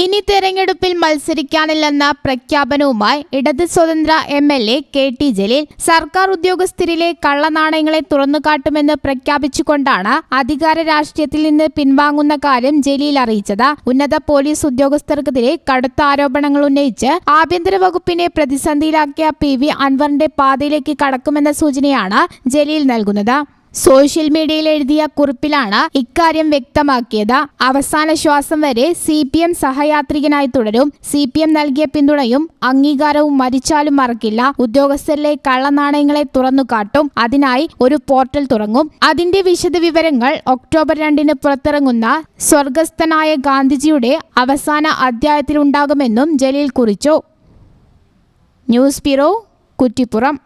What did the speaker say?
ഇനി തെരഞ്ഞെടുപ്പിൽ മത്സരിക്കാനില്ലെന്ന പ്രഖ്യാപനവുമായി ഇടത് സ്വതന്ത്ര M L A K T Jaleel സർക്കാർ ഉദ്യോഗസ്ഥരിലെ കള്ളനാണയങ്ങളെ തുറന്നുകാട്ടുമെന്ന് പ്രഖ്യാപിച്ചുകൊണ്ടാണ് അധികാര രാഷ്ട്രീയത്തിൽ നിന്ന് പിൻവാങ്ങുന്ന കാര്യം ജലീൽ അറിയിച്ചത്. ഉന്നത പോലീസ് ഉദ്യോഗസ്ഥർക്കെതിരെ കടുത്ത ആരോപണങ്ങൾ ഉന്നയിച്ച് ആഭ്യന്തര വകുപ്പിനെ പ്രതിസന്ധിയിലാക്കിയ പി വി അൻവറിന്റെ പാതയിലേക്ക് കടക്കുമെന്ന സൂചനയാണ് ജലീൽ നൽകുന്നത്. സോഷ്യൽ മീഡിയയിൽ എഴുതിയ കുറിപ്പിലാണ് ഇക്കാര്യം വ്യക്തമാക്കിയത്. അവസാന ശ്വാസം വരെ സി പി എം സഹയാത്രികനായി തുടരും. സി പി എം നൽകിയ പിന്തുണയും അംഗീകാരവും മരിച്ചാലും മറക്കില്ല. ഉദ്യോഗസ്ഥരിലെ കള്ളനാണയങ്ങളെ തുറന്നു കാട്ടും. അതിനായി ഒരു പോർട്ടൽ തുടങ്ങും. അതിന്റെ വിശദവിവരങ്ങൾ ഒക്ടോബർ രണ്ടിന് പുറത്തിറങ്ങുന്ന സ്വർഗസ്ഥനായ ഗാന്ധിജിയുടെ അവസാന അധ്യായത്തിലുണ്ടാകുമെന്നും ജലീൽ കുറിച്ചു. News bureau Kuttippuram.